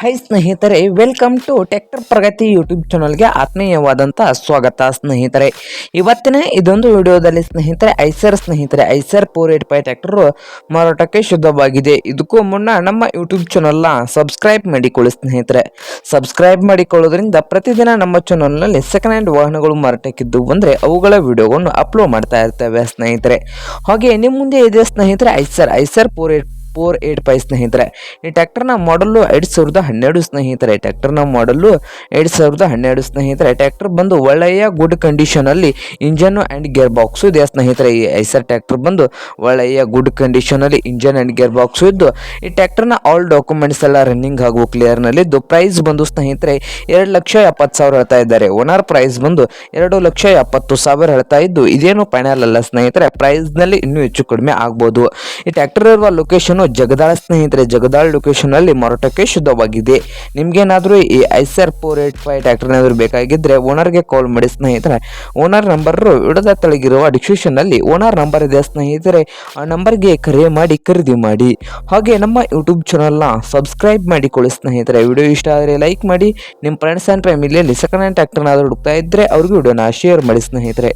High ಸ್ನೇಹಿತರೆ welcome to tractor Pragati YouTube ಚಾನಲ್ಗೆ ಆತ್ಮೀಯವಾದಂಥ ಸ್ವಾಗತ ಸ್ನೇಹಿತರೆ. ಇವತ್ತಿನ ಇದೊಂದು ವಿಡಿಯೋದಲ್ಲಿ ಸ್ನೇಹಿತರೆ, ಐಸರ್ ಸ್ನೇಹಿತರೆ, Eicher four eight five tractor ಮಾರಾಟಕ್ಕೆ ಶುದ್ಧವಾಗಿದೆ. ಇದಕ್ಕೂ ಮುನ್ನ ನಮ್ಮ ಯೂಟ್ಯೂಬ್ ಚಾನಲ್ನ ಸಬ್ಸ್ಕ್ರೈಬ್ ಮಾಡಿಕೊಳ್ಳಿ ಸ್ನೇಹಿತರೆ. ಸಬ್ಸ್ಕ್ರೈಬ್ ಮಾಡಿಕೊಳ್ಳೋದ್ರಿಂದ ಪ್ರತಿದಿನ ನಮ್ಮ ಚಾನಲ್ನಲ್ಲಿ ಸೆಕೆಂಡ್ ಹ್ಯಾಂಡ್ ವಾಹನಗಳು ಮಾರಾಟಕ್ಕಿದ್ದು ಬಂದರೆ ಅವುಗಳ ವಿಡಿಯೋವನ್ನು ಅಪ್ಲೋಡ್ ಮಾಡ್ತಾ ಇರ್ತೇವೆ ಸ್ನೇಹಿತರೆ. ಹಾಗೆ ನಿಮ್ಮ ಮುಂದೆ ಇದೆ ಸ್ನೇಹಿತರೆ, Eicher Eicher four eight four eight five ಸ್ನೇಹಿತರೆ. ಈ ಟ್ಯಾಕ್ಟರ್ನ ಮಾಡಲು ಎರಡು ಸಾವಿರದ ಹನ್ನೆರಡು ಸ್ನೇಹಿತರೆ. ಟ್ಯಾಕ್ಟರ್ನ ಮಾಡಲು ಎರಡು ಸಾವಿರದ ಹನ್ನೆರಡು ಸ್ನೇಹಿತರೆ. ಟ್ಯಾಕ್ಟರ್ ಬಂದು ಒಳ್ಳೆಯ ಗುಡ್ ಕಂಡೀಷನಲ್ಲಿ ಇಂಜನ್ನು ಆ್ಯಂಡ್ ಗೇರ್ ಬಾಕ್ಸು ಇದೆ ಸ್ನೇಹಿತರೆ. ಈ ಐಸರ್ ಟ್ಯಾಕ್ಟರ್ ಬಂದು ಒಳ್ಳೆಯ ಗುಡ್ ಕಂಡೀಷನಲ್ಲಿ ಇಂಜನ್ ಆ್ಯಂಡ್ ಗೇರ್ ಬಾಕ್ಸು ಇದ್ದು, ಈ ಟ್ಯಾಕ್ಟರ್ನ ಆಲ್ ಡಾಕ್ಯುಮೆಂಟ್ಸ್ ಎಲ್ಲ ರನ್ನಿಂಗ್ ಹಾಗೂ ಕ್ಲಿಯರ್ನಲ್ಲಿದ್ದು ಪ್ರೈಸ್ ಬಂದು ಸ್ನೇಹಿತರೆ ಎರಡು ಲಕ್ಷ ಎಪ್ಪತ್ತು ಸಾವಿರ ಹೇಳ್ತಾ ಇದ್ದಾರೆ. ಓನರ್ ಪ್ರೈಸ್ ಬಂದು ಎರಡು ಲಕ್ಷ ಎಪ್ಪತ್ತು ಸಾವಿರ ಹೇಳ್ತಾ ಇದ್ದು, ಇದೇನು ಫೈನಲ್ ಅಲ್ಲ ಸ್ನೇಹಿತರೆ. ಪ್ರೈಸ್ನಲ್ಲಿ ಇನ್ನೂ ಹೆಚ್ಚು ಕಡಿಮೆ ಆಗ್ಬೋದು. ಈ ಟ್ಯಾಕ್ಟರ್ ಇರುವ ಲೊಕೇಶನ್ ಜಗದಾಳ ಸ್ನೇಹಿತರೆ, ಜಗದಾಳ ಲೊಕೇಶನ್ ಅಲ್ಲಿ ಮಾರಾಟಕ್ಕೆ ಶುದ್ಧವಾಗಿದೆ. ನಿಮಗೇನಾದರೂ ಈ ಆರ್ ಫೋರ್ ಏಟ್ ಫೈವ್ ಟ್ಯಾಕ್ಟರ್ನಾದರೂ ಬೇಕಾಗಿದ್ರೆ ಓನರ್ಗೆ ಕಾಲ್ ಮಾಡಿ ಸ್ನೇಹಿತರೆ. ಓನರ್ ನಂಬರ್ ಇಡದ ತಳಗಿರುವ ಡಿಸ್ಕ್ರಿಪ್ಷನ್ನಲ್ಲಿ ಓನರ್ ನಂಬರ್ ಇದೆ ಸ್ನೇಹಿತರೆ. ಆ ನಂಬರ್ಗೆ ಕರೆ ಮಾಡಿ ಖರೀದಿ ಮಾಡಿ. ಹಾಗೆ ನಮ್ಮ ಯೂಟ್ಯೂಬ್ ಚಾನಲ್ನ ಸಬ್ಸ್ಕ್ರೈಬ್ ಮಾಡಿಕೊಳ್ಳಿ ಸ್ನೇಹಿತರೆ. ವಿಡಿಯೋ ಇಷ್ಟ ಆದರೆ ಲೈಕ್ ಮಾಡಿ. ನಿಮ್ಮ ಫ್ರೆಂಡ್ಸ್ ಆ್ಯಂಡ್ ಫ್ಯಾಮಿಲಿಯಲ್ಲಿ ಸೆಕೆಂಡ್ ಹ್ಯಾಂಡ್ ಟ್ಯಾಕ್ಟರ್ನಾದರೂ ಹುಡುಕ್ತಾ ಇದ್ದರೆ ಅವ್ರಿಗೂ ವಿಡಿಯೋನ ಶೇರ್ ಮಾಡಿ ಸ್ನೇಹಿತರೆ.